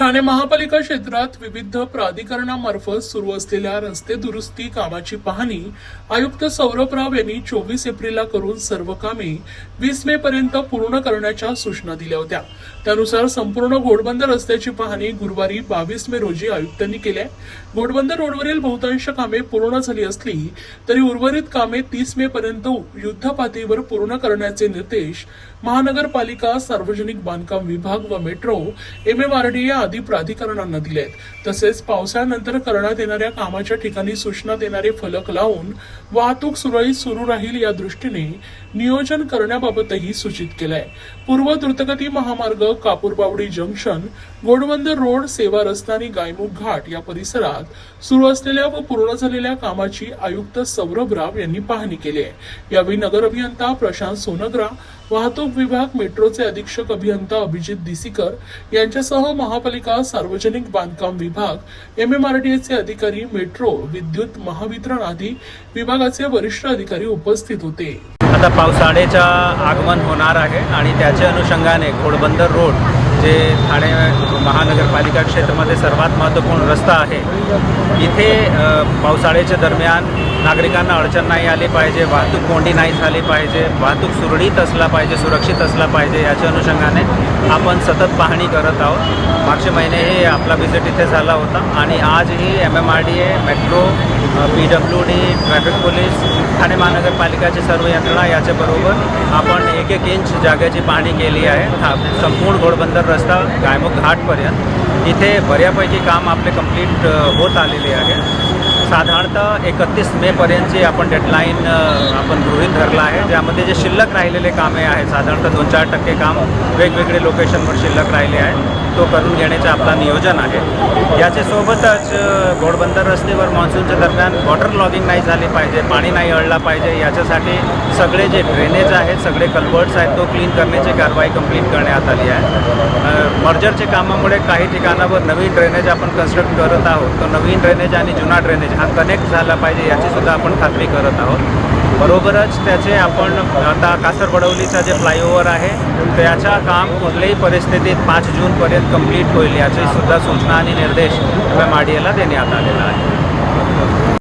ठाणे महापालिका क्षेत्रात विविध प्राधिकरणामार्फत सुरू असलेल्या रस्ते दुरुस्ती कामाची पाहणी आयुक्त सौरभ राव यांनी चोवीस एप्रिलला करून सर्व कामे वीस मे पर्यंत पूर्ण करण्याच्या सूचना दिल्या होत्या. त्यानुसार संपूर्ण घोडबंद रस्त्याची पाहणी गुरुवारी बावीस मे रोजी आयुक्तांनी केली आहे. घोडबंदर रोडवरील बहुतांश कामे पूर्ण झाली असली तरी उर्वरित कामे तीस मे पर्यंत युद्धपातळीवर पूर्ण करण्याचे निर्देश महानगरपालिका सार्वजनिक बांधकाम विभाग व मेट्रो एमएमआरडीए आदी प्राधिकरणांना दिले आहेत तसेच पावसाळ्यानंतर करण्यात येणाऱ्या कामाच्या ठिकाणी सूचना देणारे फलक लावून वाहतूक सुरळीत सुरू राहील या दृष्टीने नियोजन करण्याबाबतही सूचित केलंय. पूर्व द्रुतगती महामार्ग कापूरबावडी जंक्शन गोडबंदर रोड सेवा रस्ता आणि गायमुख घाट या परिसरात सुरू असलेल्या व पूर्ण झालेल्या कामाची आयुक्त सौरभ राव यांनी पाहणी केली आहे. यावेळी नगर अभियंता प्रशांत सोनग्रा वाहतूक विभाग मेट्रोचे अधीक्षक अभियंता अभिजित दिसीकर यांच्यासह महापालिका सार्वजनिक बांधकाम विभाग एमएमआरडीएचे अधिकारी मेट्रो विद्युत महावितरण आदी विभागाचे वरिष्ठ अधिकारी उपस्थित होते. आता पावसाळ्याचं आगमन होणार आहे आणि त्याच्या अनुषंगाने घोडबंदर रोड जे ठाणे महानगरपालिका क्षेत्रामध्ये सर्वात महत्त्वपूर्ण रस्ता आहे. इथे पावसाळ्याच्या दरम्यान नागरिकांना अडचण नाही आली पाहिजे वाहतूक कोंडी नाही झाली पाहिजे वाहतूक सुरळीत असला पाहिजे सुरक्षित असला पाहिजे याच्या अनुषंगाने आपण सतत पाहणी करत आहोत. मागचे महिनेही आपला व्हिजिट इथे झाला होता आणि आजही M M R D A metro P W D traffic police Thane महानगरपालिकाची सर्व यंत्रणा याच्याबरोबर आपण एक एक इंच जागेची पाहणी केली आहे. हा संपूर्ण घोडबंदर रस्ता गायमुख घाटपर्यंत इथे बऱ्यापैकी काम आपले कंप्लीट होत आलेले आहे. साधारणतः एकतीस मेपर्यंतची आपण डेडलाईन आपण गृहित धरला आहे. ज्यामध्ये जे शिल्लक राहिलेले कामे आहेत साधारणतः दोन चार टक्के काम वेगवेगळे लोकेशनवर शिल्लक राहिले आहे तो करून घेण्याचं आपला नियोजन आहे. याच्या सोबतच घोडबंदर रस्तेवर मान्सूनच्या दरम्यान वॉटर लॉगिंग नाही झाली पाहिजे पाणी नाही अळला पाहिजे याच्यासाठी सगळे जे ड्रेनेज आहेत सगळे कल्वर्ट्स आहेत तो क्लीन करण्याची कारवाई कंप्लीट करण्यात आली आहे. मर्जरच्या कामामुळे काही ठिकाणावर नवीन ड्रेनेज आपण कन्स्ट्रक्ट करत आहोत. तो नवीन ड्रेनेज आणि जुना ड्रेनेज हा कनेक्ट झाला पाहिजे याचीसुद्धा आपण खात्री करत आहोत. बरोबरच त्याचे आपण आता कासरबडवलीचा जे फ्लायओव्हर आहे त्याचा काम कुठल्याही परिस्थितीत पाच जूनपर्यंत कंप्लीट होईल याचीसुद्धा सूचना आणि निर्देश एम आर डी एला देण्यात आलेला आहे.